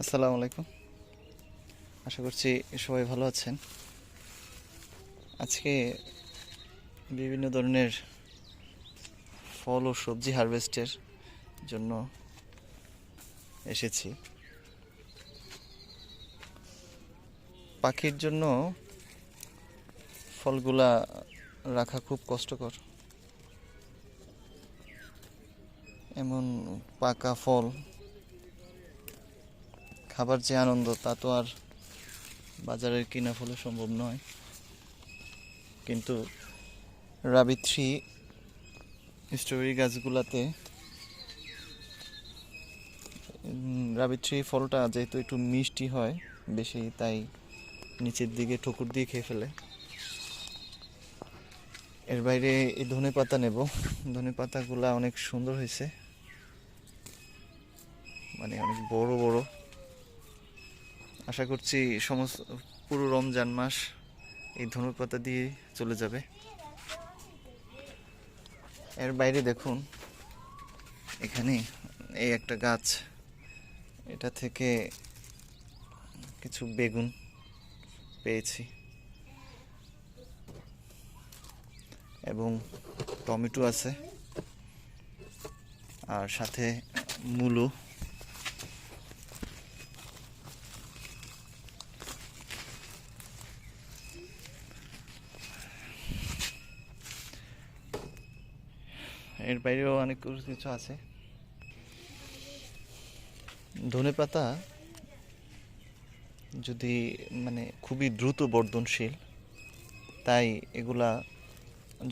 আসসালামু আলাইকুম। আশা করছি সবাই ভালো আছেন। আজকে বিভিন্ন ধরনের ফল ও সবজি হারভেস্টের জন্য এসেছি। পাখির জন্য ফলগুলা রাখা খুব কষ্টকর। এমন পাকা ফল খাবার যে আনন্দ, তা তো আর বাজারের কিনা ফলে সম্ভব নয়। কিন্তু রাবি থ্রি স্ট্রবেরি গাছগুলাতে রাবি থ্রি ফলটা যেহেতু একটু মিষ্টি হয়, বেশি তাই নিচের দিকে ঠুকুর দিয়ে খেয়ে ফেলে। এর বাইরে এই ধনে পাতা নেব। ধনে পাতাগুলা অনেক সুন্দর হয়েছে। মানে অনেক বড় বড়। আশা করছি সমস্ত পুরো রমজান মাস এই ধনুর পাতা দিয়ে চলে যাবে। এর বাইরে দেখুন, এখানে এই একটা গাছ, এটা থেকে কিছু বেগুন পেয়েছি এবং টমেটো আছে, আর সাথে মূলো। এর বাইরেও অনেক কিছু আছে। ধনে পাতা যদি মানে খুবই দ্রুত বর্ধনশীল, তাই এগুলা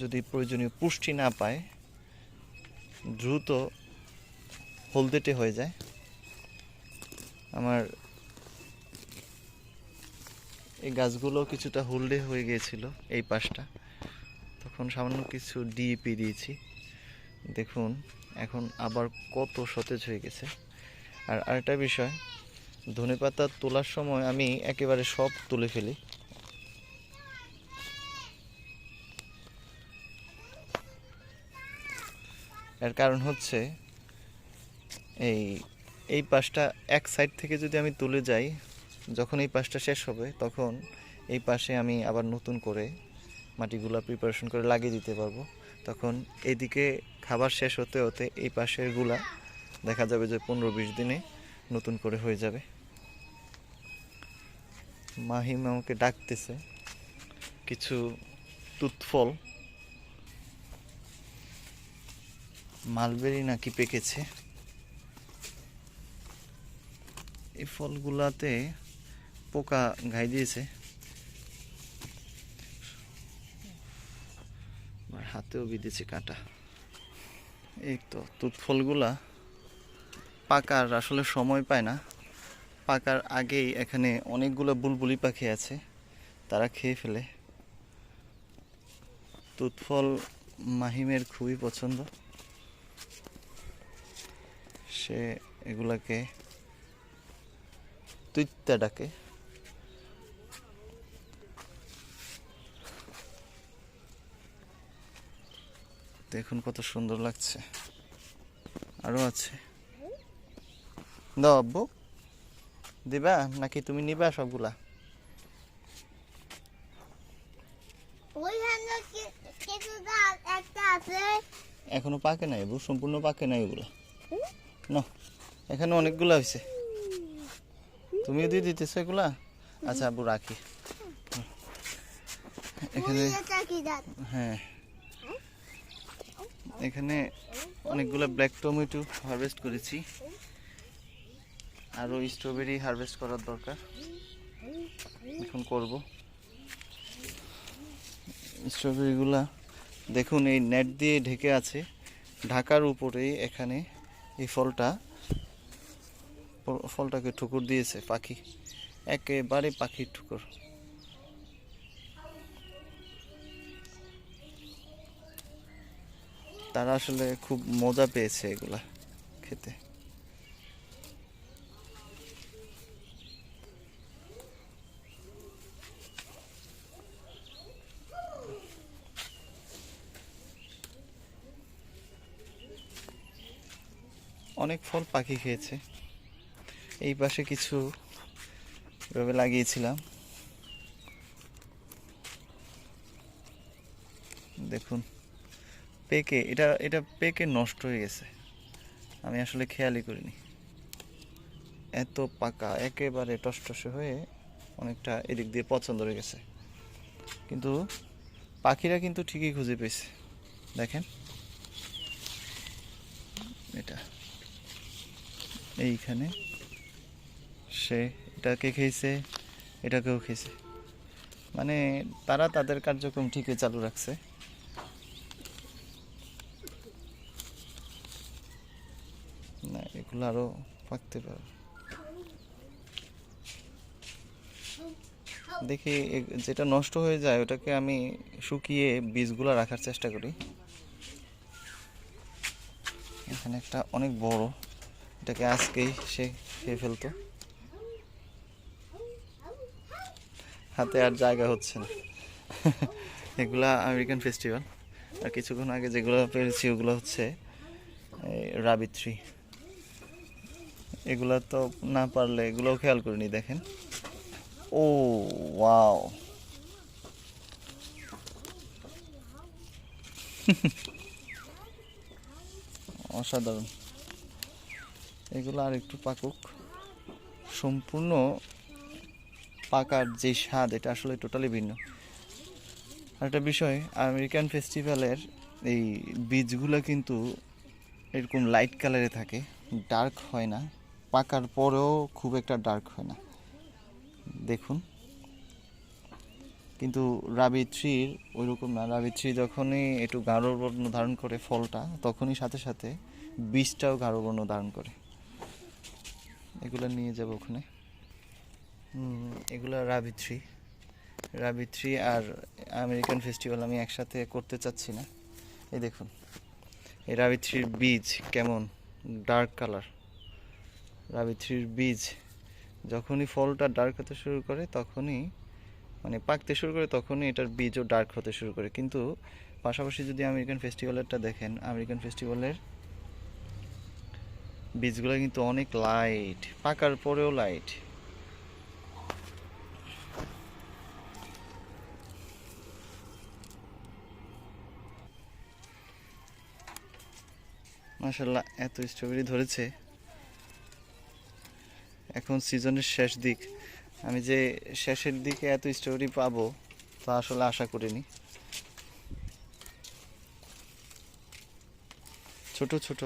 যদি প্রয়োজনীয় পুষ্টি না পায়, দ্রুত হলদেটে হয়ে যায়। আমার এই গাছগুলো কিছুটা হলদে হয়ে গিয়েছিল এই পাশটা। তখন সামান্য কিছু ডিএপি দিয়েছি। দেখুন, এখন আবার কত সতেজ হয়ে গেছে। আর আরেকটা বিষয় ধনেপাতা তোলার সময় আমি একেবারে সব তুলে ফেলি। এর কারণ হচ্ছে, এই এই পাশটা এক সাইড থেকে যদি আমি তুলে যাই, যখন এই পাশটা শেষ হবে, তখন এই পাশে আমি আবার নতুন করে মাটিগুলা প্রিপারেশন করে লাগিয়ে দিতে পারব। তখন এইদিকে খাবার শেষ হতে হতে এই পাশেরগুলা দেখা যাবে যে পনেরো বিশ দিনে নতুন করে হয়ে যাবে। মাহিম আমাকে ডাকতেছে কিছু তুতফল। মালবেরি নাকি পেকেছে? এই ফলগুলাতে পোকা ঘাই দিয়েছে। হাতেও বিঁধেছে কাঁটা। এই তো তুত ফলগুলা পাকার আসলে সময় পায় না। পাকার আগেই এখানে অনেকগুলো বুলবুলি পাখি আছে, তারা খেয়ে ফেলে। তুতফল মাহিমের খুবই পছন্দ। সে এগুলাকে তুইত্যা ডাকে। দেখুন কত সুন্দর লাগছে। আরও আছে। দাও আব্বু। দিবা? নাকি তুমি নিবা সবগুলা? এখনও পাকে নাই আব্বু সম্পূর্ণ পাকে নাই এগুলা না এখানে অনেকগুলো হয়েছে তুমিও দিয়ে দিতেছো এগুলা? আচ্ছা আব্বু রাখি। এখানে হ্যাঁ। এখানে অনেকগুলো ব্ল্যাক টমেটো হারভেস্ট করেছি। আরও স্ট্রবেরি হারভেস্ট করার দরকার। এখন করব। স্ট্রবেরিগুলা দেখুন, এই নেট দিয়ে ঢেকে আছে। ঢাকার উপরেই এখানে এই ফলটা ফলটাকে ঠুকুর দিয়েছে পাখি। একেবারে পাখির ঠুকুর। তারা আসলে খুব মজা পেয়েছে এগুলা খেতে। অনেক ফল পাখি খেয়েছে। এই পাশে কিছু এভাবে লাগিয়েছিলাম। দেখুন। পেকে, এটা এটা পেকে নষ্ট হয়ে গেছে। আমি আসলে খেয়ালই করিনি। এত পাকা, একেবারে টসটসে হয়ে অনেকটা এদিক দিয়ে পছন্দ হয়ে গেছে। কিন্তু পাখিরা কিন্তু ঠিকই খুঁজে পেয়েছে। দেখেন। এটা। এইখানে সে এটাকে খেয়েছে, এটাকেও খেয়েছে। মানে তারা তাদের কার্যক্রম ঠিকই চালু রাখছে। না এগুলো আরও পাকতে পারে। দেখি যেটা নষ্ট হয়ে যায় ওটাকে আমি শুকিয়ে বীজগুলো রাখার চেষ্টা করি। এখানে একটা অনেক বড়, এটাকে আজকেই সে খেয়ে ফেলতো। হাতে আর জায়গা হচ্ছে না। এগুলা আমেরিকান ফেস্টিভ্যাল। আর কিছুক্ষণ আগে যেগুলো পেরেছি ওগুলো হচ্ছে রাবি থ্রি এগুলা তো না পারলে এগুলোও খেয়াল করিনি দেখেন। ও, ওয়াও। অসাধারণ। এগুলো আর একটু পাকুক। সম্পূর্ণ পাকার যে স্বাদ, এটা আসলে টোটালি ভিন্ন। আর একটা বিষয় আমেরিকান ফেস্টিভ্যালের এই বীজগুলো কিন্তু এরকম লাইট কালারে থাকে ডার্ক হয় না। পাকার পরেও খুব একটা ডার্ক হয় না। দেখুন। কিন্তু রাবি থ্রির ওইরকম না। রাবি থ্রি যখনই একটু গাঢ় বর্ণ ধারণ করে ফলটা, তখনই সাথে সাথে বীজটাও গাঢ় বর্ণ ধারণ করে। এগুলো নিয়ে যাব ওখানে। এগুলো রাবি থ্রি। রাবি থ্রি আর আমেরিকান ফেস্টিভ্যাল আমি একসাথে করতে চাচ্ছি না। এই দেখুন। এই রাবি থ্রির বীজ কেমন? ডার্ক কালার রাবি থ্রির বীজ যখনই ফলটা ডার্ক হতে শুরু করে, তখনই মানে পাকতে শুরু করে, তখনই এটার বীজও ডার্ক হতে শুরু করে। কিন্তু পাশাপাশি যদি আমেরিকান ফেস্টিভ্যালেরটা দেখেন আমেরিকান ফেস্টিভ্যালের বীজগুলো কিন্তু অনেক লাইট পাকার পরেও লাইট মাশাল্লাহ এত স্ট্রবেরি ধরেছে। এখন সিজনের শেষ দিক। আমি যে শেষের দিকে এত স্টোরি পাবো, তা আসলে আশা করিনি। ছোট ছোট।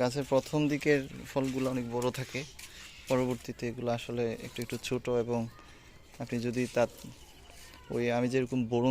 গাছের প্রথম দিকের ফলগুলো অনেক বড় থাকে। পরবর্তীতে এগুলো আসলে একটু একটু ছোট এবং আপনি যদি তার ওই আমি যেরকম বড়